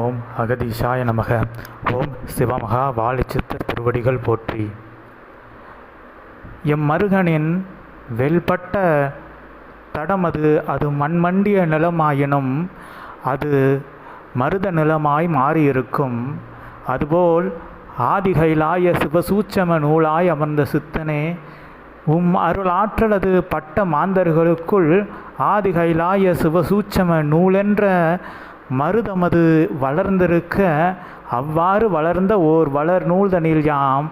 ஓம் அகதீஷாய நமக. ஓம் சிவமகா வாழிச்சித்தர் திருவடிகள் போற்றி. எம் மருகனின் வெல்பட்ட தடமது அது மண்மண்டிய நிலமாயினும் அது மருத நிலமாய் மாறியிருக்கும். அதுபோல் ஆதிகைலாய சிவசூச்சம நூலாய் அமர்ந்த சித்தனே உம் அருளாற்றலது பட்ட மாந்தர்களுக்குள் ஆதிகைலாய சிவசூச்சம நூலென்ற மருதமது வளர்ந்திருக்க அவ்வாறு வளர்ந்த ஓர் வளர் நூல்தனில் யாம்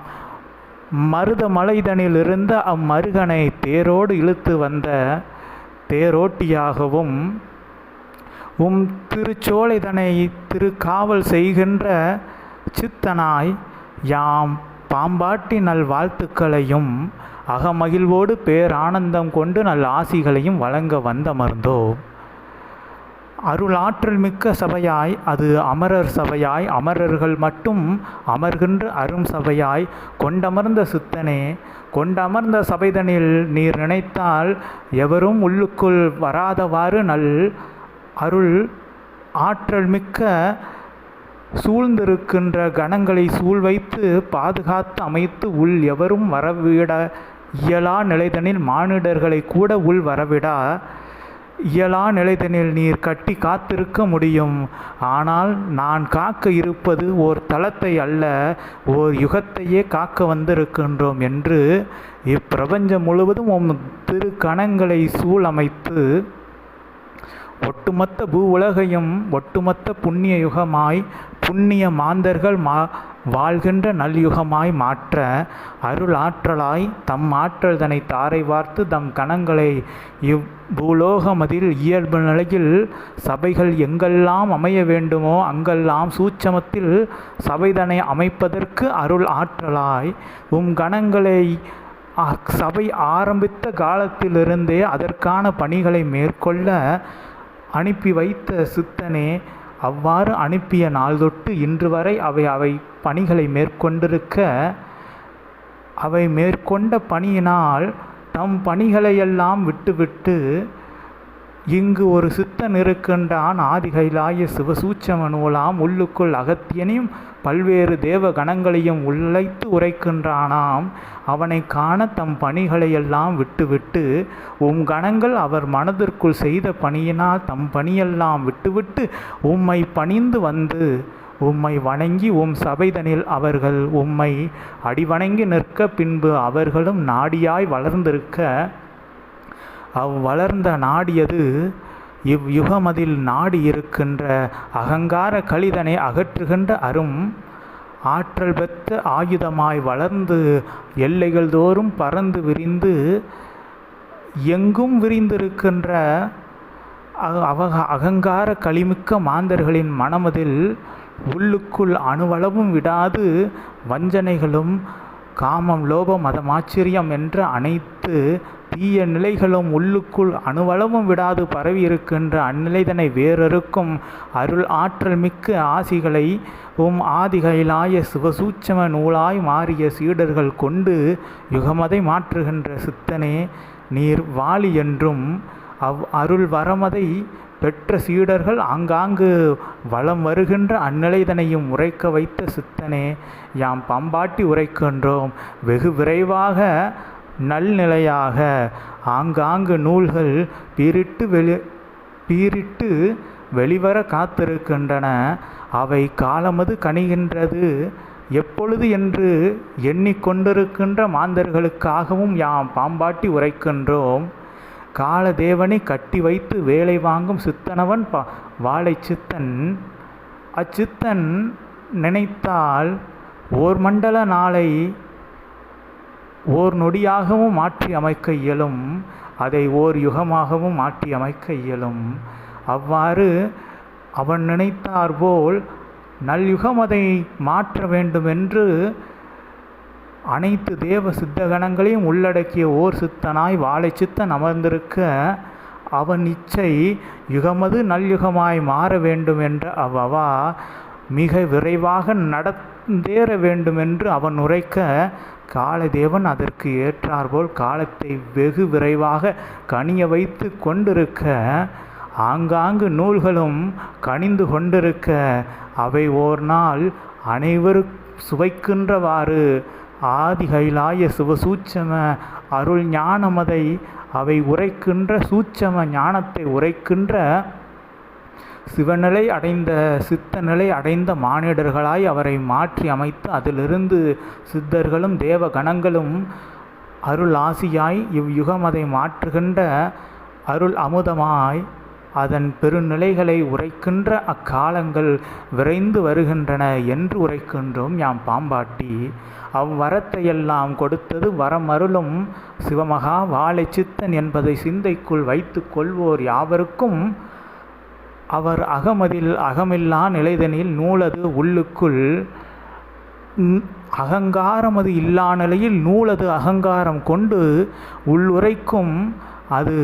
மருத மலைதனில் இருந்த அம்மருகனை தேரோடு இழுத்து வந்த தேரோட்டியாகவும் உம் திருச்சோலைதனை திருக்காவல் செய்கின்ற சித்தனாய் யாம் பாம்பாட்டி நல் வாழ்த்துக்களையும் அகமகிழ்வோடு பேரானந்தம் கொண்டு நல் ஆசிகளையும் வழங்க வந்தமர்ந்தோம். அருளாற்றல் மிக்க சபையாய் அது அமரர் சபையாய் அமரர்கள் மட்டும் அமர்கின்ற அரும் சபையாய் கொண்டமர்ந்த சித்தனே கொண்டமர்ந்த சபைதனில் நீர் நினைத்தால் எவரும் உள்ளுக்குள் வராதவாறு நல் அருள் ஆற்றல் மிக்க சூழ்ந்திருக்கின்ற கணங்களை சூழ் வைத்து பாதுகாத்து அமைத்து உள் எவரும் வரவிட இயலா நிலைதனில் மானிடர்களை கூட உள் வரவிடா. இயலா நிலைதனில் நீர் கட்டி காத்திருக்க முடியும். ஆனால் நான் காக்க இருப்பது ஓர் தளத்தை அல்ல ஓர் யுகத்தையே காக்க வந்திருக்கின்றோம் என்று இப்பிரபஞ்சம் முழுவதும் உம் திருக்கணங்களை சூழமைத்து ஒட்டுமொத்த பூ உலகையும் ஒட்டுமொத்த புண்ணிய யுகமாய் புண்ணிய மாந்தர்கள் மா வாழ்கின்ற நல்யுகமாய் மாற்ற அருள் ஆற்றலாய் தம் ஆற்றல் தாரை வார்த்து தம் கணங்களை இவ் பூலோகமதில் இயல்பு நிலையில் சபைகள் எங்கெல்லாம் அமைய வேண்டுமோ அங்கெல்லாம் சூட்சமத்தில் சபைதனை அமைப்பதற்கு அருள் ஆற்றலாய் உம் கணங்களை சபை ஆரம்பித்த காலத்திலிருந்தே அதற்கான பணிகளை மேற்கொள்ள அனுப்பி வைத்த சித்தனே அவ்வாறு அனுப்பிய நாள் தொட்டு இன்று வரை அவை அவை பணிகளை மேற்கொண்டிருக்க அவை மேற்கொண்ட பணியினால் தம் பணிகளையெல்லாம் விட்டுவிட்டு இங்கு ஒரு சித்தன் இருக்கின்றான் ஆதிகைலாய சிவசூச்சம நூலாம் உள்ளுக்குள் அகத்தியனையும் பல்வேறு தேவ கணங்களையும் உழைத்து உரைக்கின்றானாம். அவனை காண தம் பணிகளையெல்லாம் விட்டுவிட்டு உம் கணங்கள் அவர் மனதிற்குள் செய்த பணியினால் தம் பணியெல்லாம் விட்டுவிட்டு உம்மை பணிந்து வந்து உம்மை வணங்கி உம் சபைதனில் அவர்கள் உம்மை அடிவணங்கி நிற்க பின்பு அவர்களும் நாடியாய் வளர்ந்திருக்க அவ்வளர்ந்த நாடியது இவ்யுகமதில் நாடி இருக்கின்ற அகங்கார கழிதனை அகற்றுகின்ற அரும் ஆற்றல் பெற்ற ஆயுதமாய் வளர்ந்து எல்லைகள் தோறும் பறந்து விரிந்து எங்கும் விரிந்திருக்கின்ற அவக அகங்கார களிமிக்க மாந்தர்களின் மனமதில் உள்ளுக்குள் அணுவளவும் விடாது வஞ்சனைகளும் காமம் லோபம் மதமாச்சரியம் என்ற அனைத்து தீய நிலைகளும் உள்ளுக்குள் அணுவளவும் விடாது பரவி இருக்கின்ற அந்நிலைதனை வேறறுக்கும் அருள் ஆற்றல் மிக்க ஆசிகளை உம் ஆதிகையிலாய சிவசூட்சம நூலாய் மாறிய சீடர்கள் கொண்டு யுகமதை மாற்றுகின்ற சித்தனே நீர் வாலி என்றும் அவ் அருள் வரமதை பெற்ற சீடர்கள் ஆங்காங்கு வலம் வருகின்ற அந்நிலைதனையும் உரைக்க வைத்த சித்தனே யாம் பம்பாட்டி உரைக்கின்றோம். வெகு விரைவாக நல்நிலையாக. ஆங்காங்கு நூல்கள் பீரிட்டு வெளி பீரிட்டு வெளிவர காத்திருக்கின்றன. அவை காலமது கணிகின்றது எப்பொழுது என்று எண்ணிக்கொண்டிருக்கின்ற மாந்தர்களுக்காகவும் யாம் பாம்பாட்டி உரைக்கின்றோம். காலதேவனை கட்டி வைத்து வேலை வாங்கும் சித்தனவன் பா வாழை சித்தன். அச்சித்தன் நினைத்தால் ஓர் மண்டல நாளை ஓர் நொடியாகவும் மாற்றி அமைக்க இயலும் அதை ஓர் யுகமாகவும் மாற்றி அமைக்க இயலும். அவ்வாறு அவன் நினைத்தார்போல் நல்யுகம் அதை மாற்ற வேண்டுமென்று அனைத்து தேவ சித்தகணங்களையும் உள்ளடக்கிய ஓர் சித்தனாய் வாழை சித்தன் அமர்ந்திருக்க அவன் இச்சை யுகமது நல்யுகமாய் மாற வேண்டும் என்ற அவ்வவா மிக விரைவாக தேற வேண்டுமென்று அவன் உரைக்க காலதேவன் அதற்கு ஏற்றாற்போல் காலத்தை வெகு விரைவாக கனிய வைத்து கொண்டிருக்க ஆங்காங்கு நூல்களும் கனிந்து கொண்டிருக்க அவை ஓர் நாள் அனைவரு சுவைக்கின்றவாறு ஆதி கைலாய சிவசூட்சம அருள் ஞானமதை அவை உரைக்கின்ற சூட்சம ஞானத்தை உரைக்கின்ற சிவநிலை அடைந்த சித்த நிலை அடைந்த மானிடர்களாய் அவரை மாற்றி அமைத்து அதிலிருந்து சித்தர்களும் தேவ கணங்களும் அருள் ஆசியாய் இவ்யுகம் அதை மாற்றுகின்ற அருள் அமுதமாய் அதன் பெருநிலைகளை உரைக்கின்ற அக்காலங்கள் விரைந்து வருகின்றன என்று உரைக்கின்றோம் யாம் பாம்பாட்டி. அவ்வரத்தையெல்லாம் கொடுத்தது வரமருளும் சிவமகா வாழை சித்தன் என்பதை சிந்தைக்குள் வைத்து கொள்வோர் யாவருக்கும் அவர் அகமதில் அகமில்லா நிலைதனில் நூலது உள்ளுக்குள் அகங்காரம் அகங்காரமது இல்லா நிலையில் நூலது அகங்காரம் கொண்டு உள்ளுரைக்கும் அது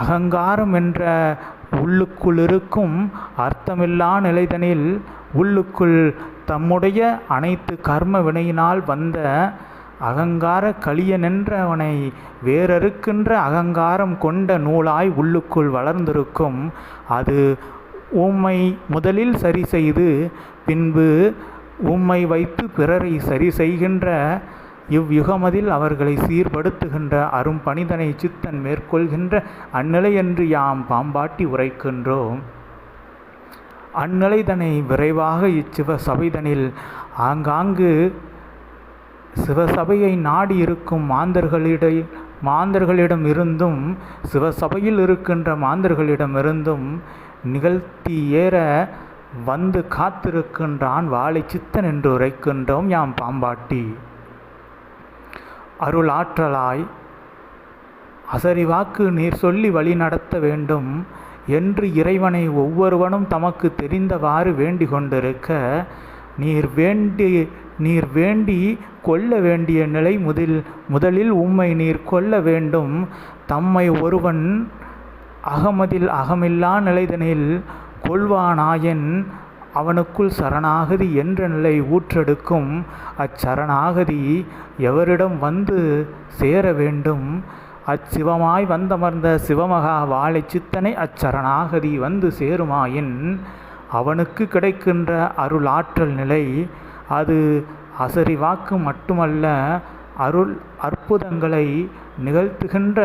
அகங்காரம் என்ற உள்ளுக்குள் இருக்கும் அர்த்தமில்லா நிலைதனில் உள்ளுக்குள் தம்முடைய அனைத்து கர்ம வினையினால் வந்த அகங்கார கலியனென்றவனை வேறறுக்கின்ற அகங்காரம் கொண்ட நூலாய் உள்ளுக்குள் வளர்ந்திருக்கும். அது உம்மை முதலில் சரி செய்து பின்பு உம்மை வைத்து பிறரை சரி செய்கின்ற இவ்யுகமதில் அவர்களை சீர்படுத்துகின்ற அரும் பணிதனை சித்தன் மேற்கொள்கின்ற அந்நிலை என்று யாம் பாம்பாட்டி உரைக்கின்றோம். அந்நிலைதனை விரைவாக இச்சிவ சபைதனில் ஆங்காங்கு சிவசபையை நாடி இருக்கும் மாந்தர்களிட மாந்தர்களிடம் இருந்தும் சிவசபையில் இருக்கின்ற மாந்தர்களிடமிருந்தும் நிகழ்த்தி ஏற வந்து காத்திருக்கின்றான் வாழை சித்தன் என்று உரைக்கின்றோம் யாம் பாம்பாட்டி. அருளாற்றலாய் அசரிவாக்கு நீர் சொல்லி வழி நடத்த வேண்டும் என்று இறைவனை ஒவ்வொருவனும் தமக்கு தெரிந்தவாறு வேண்டிக் கொண்டிருக்க நீர் வேண்டி நீர் வேண்டி கொள்ள வேண்டிய நிலை முதல் முதலில் உம்மை நீர் கொள்ள வேண்டும். தம்மை ஒருவன் அகமதில் அகமில்லா நிலைதனில் கொள்வானாயின் அவனுக்குள் சரணாகதி என்ற நிலை ஊற்றெடுக்கும். அச்சரணாகதி எவரிடம் வந்து சேர வேண்டும்? அச்சிவமாய் வந்தமர்ந்த சிவமகா வாழை சித்தனை அச்சரணாகதி வந்து சேருமாயின். அவனுக்கு கிடைக்கின்ற அருள் ஆற்றல் நிலை அது அசரி வாக்கு மட்டுமல்ல அருள் அற்புதங்களை நிகழ்த்துகின்ற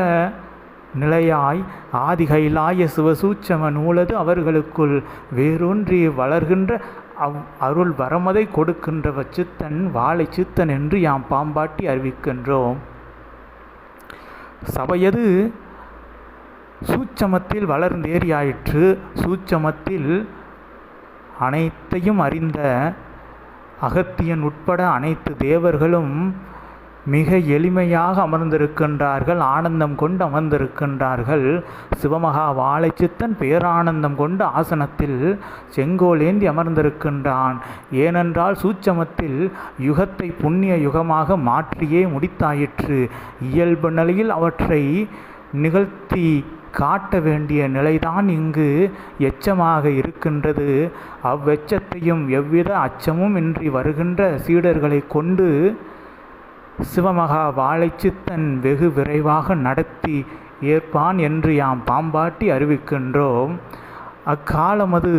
நிலையாய் ஆதிகைலாய சிவசூச்சம நூலது அவர்களுக்குள் வேரூன்றி வளர்கின்ற அவ் அருள் வரமதை கொடுக்கின்ற சித்தன் வாழை சித்தன் என்று யாம் பாம்பாட்டி அறிவிக்கின்றோம். சபையது சூட்சமத்தில் வளர்ந்தேறியாயிற்று. சூட்சமத்தில் அனைத்தையும் அறிந்த அகத்தியன் உட்பட அனைத்து தேவர்களும் மிக எளிமையாக அமர்ந்திருக்கின்றார்கள் ஆனந்தம் கொண்டு அமர்ந்திருக்கின்றார்கள். சிவமகா வாழைச்சித்தன் பேரானந்தம் கொண்டு ஆசனத்தில் செங்கோலேந்தி அமர்ந்திருக்கின்றான். ஏனென்றால் சூட்சமத்தில் யுகத்தை புண்ணிய யுகமாக மாற்றியே முடித்தாயிற்று. இயல்பு நிலையில் அவற்றை நிகழ்த்தி காட்ட வேண்டிய நிலைதான் இங்கு எச்சமாக இருக்கின்றது. அவ்வெச்சத்தையும் எவ்வித அச்சமும் இன்றி வருகின்ற சீடர்களை கொண்டு சிவமகா வாழைச்சித்தன் வெகு விரைவாக நடத்தி ஏற்பான் என்று யாம் பாம்பாட்டி அறிவிக்கின்றோம். அக்காலமது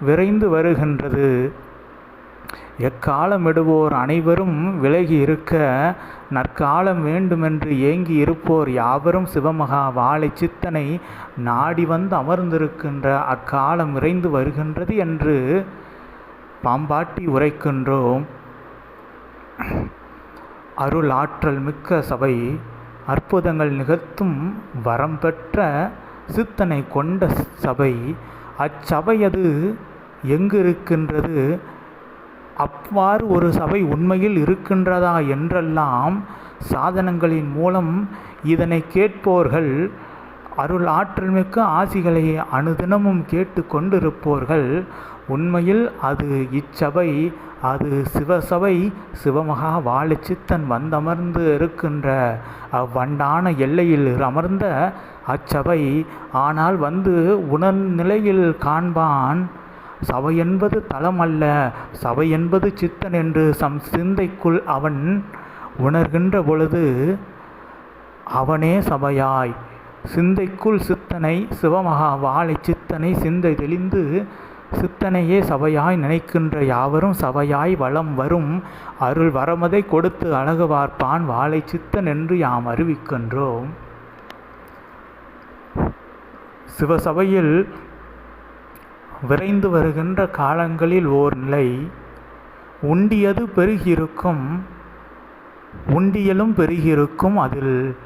விரைந்து வருகின்றது. எக்காலமிடுவோர் அனைவரும் விலகி இருக்க நற்காலம் வேண்டுமென்று ஏங்கி இருப்போர் யாவரும் சிவமகா வாழை சித்தனை நாடி வந்து அமர்ந்திருக்கின்ற அக்காலம் விரைந்து வருகின்றது என்று பாம்பாட்டி உரைக்கின்றோம். அருள் ஆற்றல் மிக்க சபை அற்புதங்கள் நிகழ்த்தும் வரம் பெற்ற சித்தனை கொண்ட சபை. அச்சபையது எங்கு இருக்கின்றது அவ்வாறு ஒரு சபை உண்மையில் இருக்கின்றதா என்றெல்லாம் சாதனங்களின் மூலம் இதனை கேட்போர்கள். அருள் ஆற்றல் மிக்க ஆசிகளை அனுதினமும் கேட்டு கொண்டிருப்போர்கள். உண்மையில் அது இச்சபை அது சிவசபை சிவமகா வாழைச்சித்தன் வந்தமர்ந்து இருக்கின்ற அவ்வண்டான எல்லையில் அமர்ந்த அச்சபை ஆனால் வந்து உணர் நிலையில் காண்பான். சபை என்பது தலம் அல்ல. சபை என்பது சித்தன் என்று சம் சிந்தைக்குள் அவன் உணர்கின்ற பொழுது அவனே சபையாய். சிந்தைக்குள் சித்தனை சிவமகா வாழை சித்தனை சிந்தை தெளிந்து சித்தனையே சபையாய் நினைக்கின்ற யாவரும் சபையாய் வளம் வரும். அருள் வரமதை கொடுத்து அழகு பார்ப்பான் வாழை சித்தன் என்று யாம் அறிவிக்கின்றோம். சிவசபையில் விரைந்து வருகின்ற காலங்களில் ஓர் நிலை உண்டியது பெருகியிருக்கும் உண்டியலும் பெருகியிருக்கும். அதில்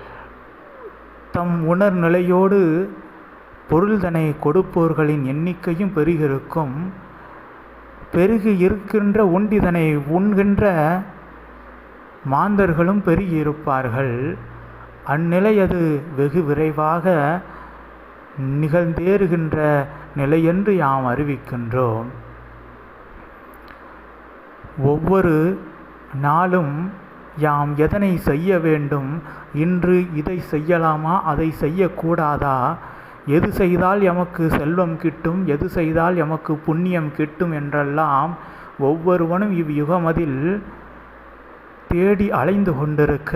தம் உணர்நிலையோடு பொருள்தனை கொடுப்போர்களின் எண்ணிக்கையும் பெருகிருக்கும் பெருகி இருக்கின்ற உண்டிதனை உண்கின்ற மாந்தர்களும் பெருகியிருப்பார்கள். அந்நிலை அது வெகு விரைவாக நிகழ்ந்தேறுகின்ற நிலையென்று யாம் அறிவிக்கின்றோம். ஒவ்வொரு நாளும் யாம் எதனை செய்ய வேண்டும்? இன்று இதை செய்யலாமா? அதை செய்யக்கூடாதா? எது செய்தால் எமக்கு செல்வம் கிட்டும்? எது செய்தால் எமக்கு புண்ணியம் கிட்டும்? என்றெல்லாம் ஒவ்வொருவனும் இவ்யுகமதில் தேடி அலைந்து கொண்டிருக்க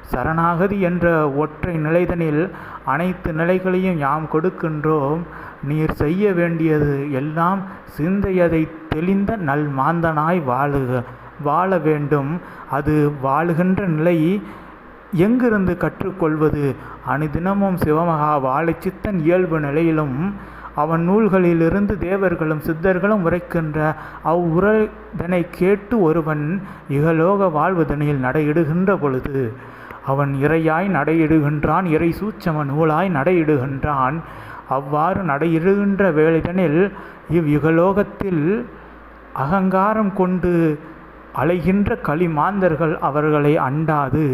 சரணாகதி என்ற ஒற்றை நிலைதனில் அனைத்து நிலைகளையும் யாம் கொடுக்கின்றோம். நீர் செய்ய வேண்டியது எல்லாம் சிந்தையதை தெளிந்த நல் மாந்தனாய் வாழுக வாழ வேண்டும். அது வாழுகின்ற நிலை எங்கிருந்து கற்றுக்கொள்வது? அனுதினமும் சிவமகா வாழைச்சித்தன் இயல்பு நிலையிலும் அவன் நூல்களிலிருந்து தேவர்களும் சித்தர்களும் உரைக்கின்ற அவ்வுரைதனை கேட்டு ஒருவன் இகலோக வாழ்வதனில் நடையிடுகின்ற பொழுது அவன் இறையாய் நடையிடுகின்றான் இறை சூட்சம நூலாய் நடையிடுகின்றான். அவ்வாறு நடையிடுகின்ற வேளைதனில் இவ்யுகலோகத்தில் அகங்காரம் கொண்டு அலைகின்ற களிமாந்தர்கள் அவர்களை அண்டாது.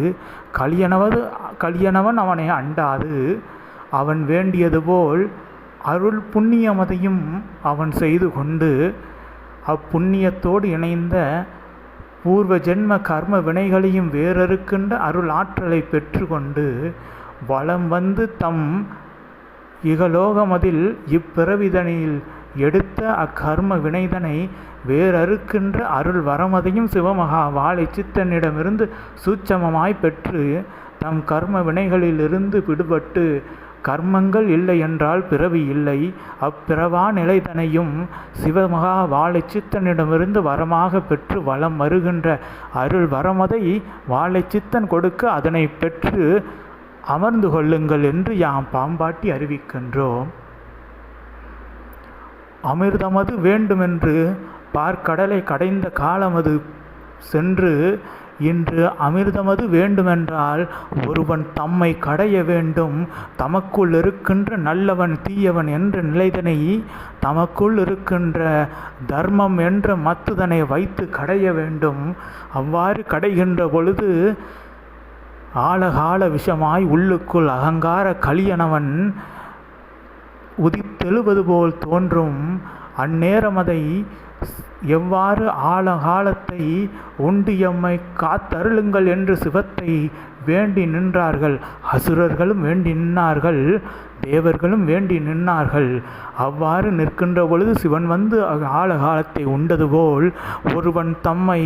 கலியனவது கலியனவன் அவனை அண்டாது. அவன் வேண்டியது போல் அருள் புண்ணியமதையும் அவன் செய்து கொண்டு அப்புண்ணியத்தோடு இணைந்த பூர்வ ஜென்ம கர்ம வினைகளையும் வேறறுக்கின்ற அருள் ஆற்றலை பெற்றுக்கொண்டு வலம் வந்து தம் இகலோகமதில் இப்பிறவிதனில் எடுத்த அக்கர்ம வினைதனை வேறறுக்கின்ற அருள் வரமதையும் சிவமகா வாழை சித்தனிடமிருந்து சூட்சமமாய் பெற்று தம் கர்ம வினைகளிலிருந்து விடுபட்டு கர்மங்கள் இல்லை என்றால் பிறவி இல்லை. அப்பிறவா நிலைதனையும் சிவமகா வாழை சித்தனிடமிருந்து வரமாக பெற்று வளம் வருகின்ற அருள் வரமதை வாழை சித்தன் கொடுக்க அதனை பெற்று அமர்ந்து கொள்ளுங்கள் என்று யாம் பாம்பாட்டி அறிவிக்கின்றோம். அமிர்தமது வேண்டுமென்று பார்க்கடலை கடைந்த காலமது சென்று இன்று அமிர்தமது வேண்டுமென்றால் ஒருவன் தம்மை கடைய வேண்டும் தமக்குள் இருக்கின்ற நல்லவன் தீயவன் என்ற நிலைதனை தமக்குள் இருக்கின்ற தர்மம் என்ற மத்துதனை வைத்து கடைய வேண்டும். அவ்வாறு கடைகின்ற பொழுது ஆழகால விஷமாய் உள்ளுக்குள் அகங்கார கலியனவன் உதித்தெழுவது போல் தோன்றும். அந்நேரம் அதை எவ்வாறு ஆழகாலத்தை உண்டு எம்மை காத்தருளுங்கள் என்று சிவத்தை வேண்டி நின்றார்கள். அசுரர்களும் வேண்டி நின்றார்கள் தேவர்களும் வேண்டி நின்றார்கள் அவ்வாறு நிற்கின்ற பொழுது சிவன் வந்து ஆழகாலத்தை உண்டது போல் ஒருவன் தம்மை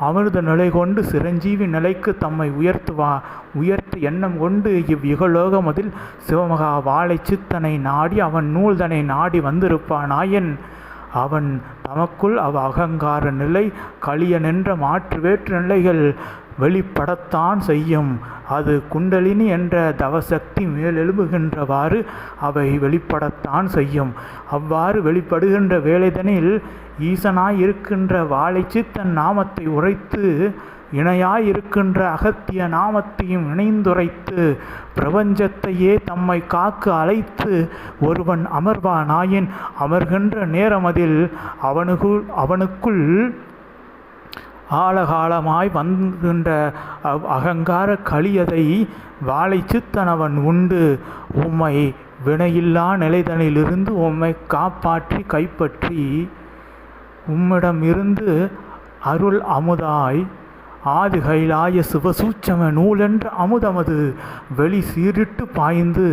அமிர்த நிலை கொண்டு சிரஞ்சீவி நிலைக்கு தம்மை உயர்த்துவா உயர்த்து எண்ணம் கொண்டு இவ்யுகலோகமதில் சிவமகா வாழை சித்தனை நாடி அவன் நூல்தனை நாடி வந்திருப்பானாயன். அவன் தமக்குள் அவ் அகங்கார நிலை களிய நின்ற மாற்று வேற்று நிலைகள் வெளிப்படத்தான் செய்யும். அது குண்டலினி என்ற தவசக்தி மேலெழும்புகின்றவாறு அவை வெளிப்படத்தான் செய்யும். அவ்வாறு வெளிப்படுகின்ற வேலைதனில் ஈசனாய் இருக்கின்ற வாழைச்சு தன் நாமத்தை உரைத்து இணையாய் இருக்கின்ற அகத்திய நாமத்தையும் இணைந்துரைத்து பிரபஞ்சத்தையே தம்மை காக்க அழைத்து ஒருவன் அமர்வானாயின் அமர்கின்ற நேரமதில் அவனுக்குள் அவனுக்குள் ஆழகாலமாய் வந்துகின்ற அகங்கார களியதை வாழை சித்தனவன் உண்டு. உம்மை வினையில்லா நிலைதனிலிருந்து உம்மை காப்பாற்றி கைப்பற்றி உம்மிடம் இருந்து அருள் அமுதாய். ஆதி கைலாய சிவசூச்சம நூலென்ற அமுதமது வெளி சீரிட்டு பாய்ந்து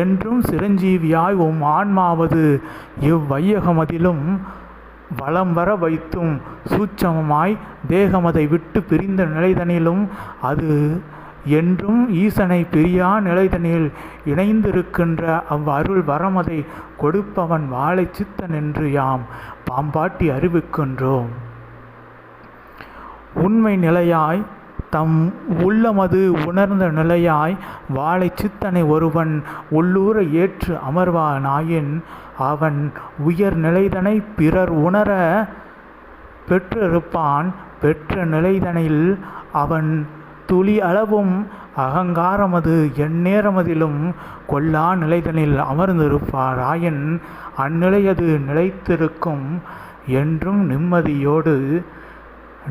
என்றும் சிரஞ்சீவியாய் உம் ஆன்மாவது இவ்வையகமதிலும் வலம் வர வைத்தும் சூட்சமமாய் தேகமதை விட்டு பிரிந்த நிலைதனிலும் அது என்றும் ஈசனை பிரியா நிலைதனில் இணைந்திருக்கின்ற அவ் அருள் வரமதை கொடுப்பவன் வாழை சித்தன் என்று யாம் பாம்பாட்டி அறிவிக்கின்றோம். உண்மை நிலையாய் தம் உள்ளமது உணர்ந்த நிலையாய் வாழை சித்தனை ஒருவன் உள்ளூர ஏற்று அமர்வானாயின் அவன் உயர் நிலைதனை பிறர் உணர பெற்றிருப்பான். பெற்ற நிலைதனில் அவன் துளி அளவும் அகங்காரமது எந்நேரமதிலும் கொல்லா நிலைதனில் அமர்ந்திருப்பாராயின் அந்நிலையது நிலைத்திருக்கும் என்றும் நிம்மதியோடு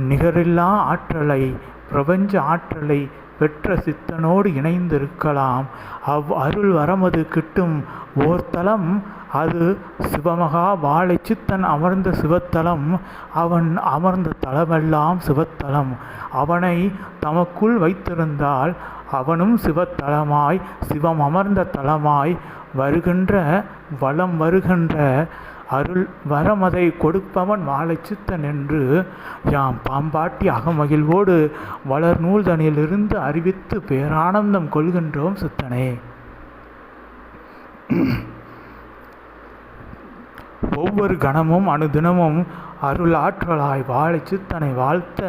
நிகரில்லா ஆற்றலை பிரபஞ்ச ஆற்றலை பெற்ற சித்தனோடு இணைந்திருக்கலாம். அவ் அருள் வரமது கிட்டும் ஓர் தலம் அது சிவமகா வாழைச்சித்தன் அமர்ந்த சிவத்தலம் அவன் அமர்ந்த தலமெல்லாம் சிவத்தலம். அவனை தமக்குள் வைத்திருந்தால் அவனும் சிவத்தலமாய் சிவம் அமர்ந்த தலமாய் வருகின்ற வளம் வருகின்ற அருள் வரமதை கொடுப்பவன் வாழை சித்தன் என்று யாம் பாம்பாட்டி அகமகிழ்வோடு வளர் நூல்தனிலிருந்து அறிவித்து பேரானந்தம் கொள்கின்றோம் சித்தனே. ஒவ்வொரு கணமும் அனுதினமும் அருள் ஆற்றலாய் வாழை சித்தனை வாழ்த்த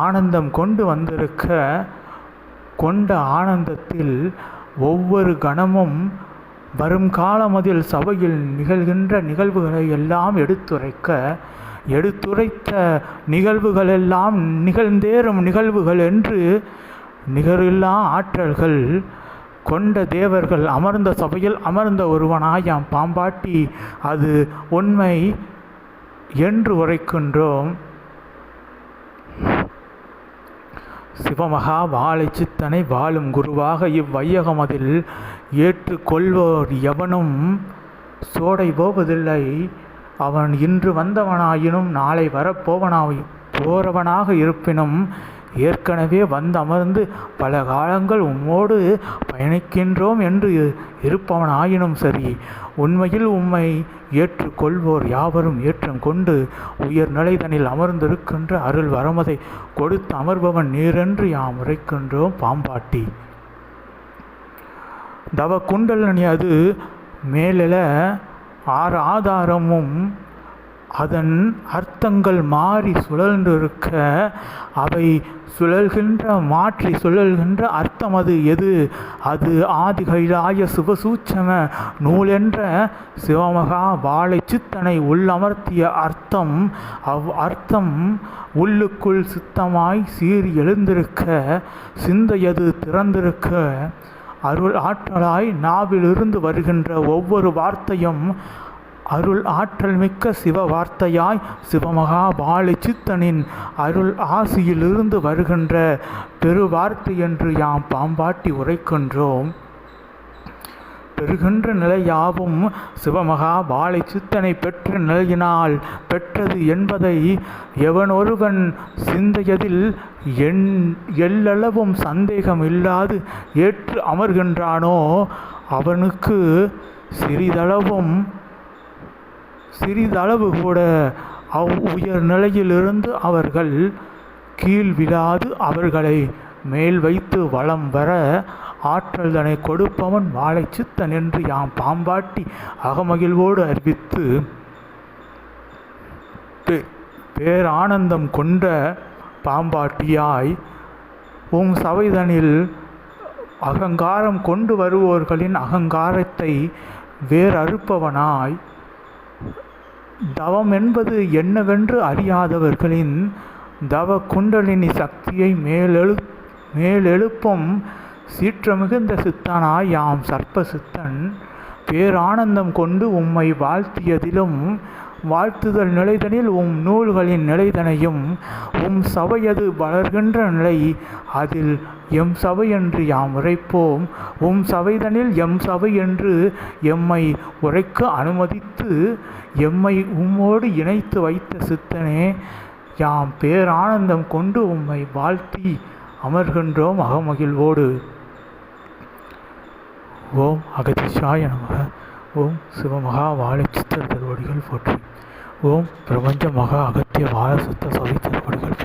ஆனந்தம் கொண்டு வந்திருக்க கொண்ட ஆனந்தத்தில் ஒவ்வொரு கணமும் வரும் காலமதில் சபையில் நிகழ்கின்ற நிகழ்வுகளை எல்லாம் எடுத்துரைக்க எடுத்துரைத்த நிகழ்வுகளெல்லாம் நிகழ்ந்தேறும் நிகழ்வுகள் என்று நிகரில்லா ஆற்றல்கள் கொண்ட தேவர்கள் அமர்ந்த சபையில் அமர்ந்த ஒருவனாயாம் பாம்பாட்டி அது உண்மை என்று உரைக்கின்றோம். சிவமகா வாழை சித்தனை வாழும் குருவாக இவ்வையகம் அதில் ஏற்றுக்கொள்வோர் எவனும் சோடை போவதில்லை. அவன் இன்று வந்தவனாயினும் நாளை வரப்போவனாய் போறவனாக இருப்பினும் ஏற்கனவே வந்து அமர்ந்து பல காலங்கள் உம்மோடு பயணிக்கின்றோம் என்று இருப்பவனாயினும் சரி உண்மையில் உம்மை ஏற்றுக்கொள்வோர் யாவரும் ஏற்றம் கொண்டு உயர் நிலைதனில் அமர்ந்திருக்கின்ற அருள் வரமதை கொடுத்து அமர்பவன் நீரென்று யாம் உரைக்கின்றோம் பாம்பாட்டி. தவ குண்டலனி அது மேலில ஆறு ஆதாரமும் அதன் அர்த்தங்கள் மாறி சுழன்றிருக்க அவை சுழல்கின்ற மாற்றி சுழல்கின்ற அர்த்தம் அது. எது? அது ஆதி கைலாய சிவசூச்சம நூலென்ற சிவமகா வாழை சித்தனை உள்ளமர்த்திய அர்த்தம். அவ் அர்த்தம் உள்ளுக்குள் சித்தமாய் சீறி எழுந்திருக்க சிந்தையது திறந்திருக்க அருள் ஆற்றலாய் நாவிலிருந்து வருகின்ற ஒவ்வொரு வார்த்தையும் அருள் ஆற்றல் மிக்க சிவ வார்த்தையாய் சிவமகா சித்தனின் அருள் ஆசியிலிருந்து வருகின்ற பெருவார்த்தை என்று யாம் பாம்பாட்டி உரைக்கின்றோம். பெறுகின்ற நிலையாவும் சிவமகா பாலை சித்தனை பெற்ற நிலையினால் பெற்றது என்பதை எவனொருவன் சிந்தையதில் என் எல்லளவும் சந்தேகம் இல்லாது ஏற்று அமர்கின்றானோ அவனுக்கு சிறிதளவும் சிறிதளவு கூட அவ் உயர் நிலையிலிருந்து அவர்கள் கீழ் விழாது அவர்களை மேல் வைத்து வளம் வர ஆற்றல் தனை கொடுப்பவன் வாழை சித்தன் என்று யாம் பாம்பாட்டி அகமகிழ்வோடு அறிவித்து பேரானந்தம் கொண்ட பாம்பாட்டியாய் உம் சவைதனில் அகங்காரம் கொண்டு வருவோர்களின் அகங்காரத்தை வேறறுப்பவனாய் தவம் என்பது என்னவென்று அறியாதவர்களின் தவ குண்டலினி சக்தியை மேலெழு மேலெழுப்பும் சீற்றமிகுந்த சித்தனாய் யாம் சர்ப்ப சித்தன் பேரானந்தம் கொண்டு உம்மை வாழ்த்தியதிலும் வாழ்த்துதல் நிலைதனில் உம் நூல்களின் நிலைதனையும் உம் சபையது வளர்கின்ற நிலை அதில் எம் சபை என்று யாம் உரைப்போம். உம் சபைதனில் எம் சபை என்று எம்மை உரைக்க அனுமதித்து எம்மை உம்மோடு இணைத்து வைத்த சித்தனே யாம் பேரானந்தம் கொண்டு உம்மை வாழ்த்தி அமர்கின்றோம் அகமகிழ்வோடு. ஓம் அகதிஷாய நமக. ஓம் சிவமகா வாழை சித்தர் திருவடிகள் போற்றி. ஓம் பிரபஞ்ச மகா அகத்திய வாழ சுத்த சவித்தர் திருவடிகள்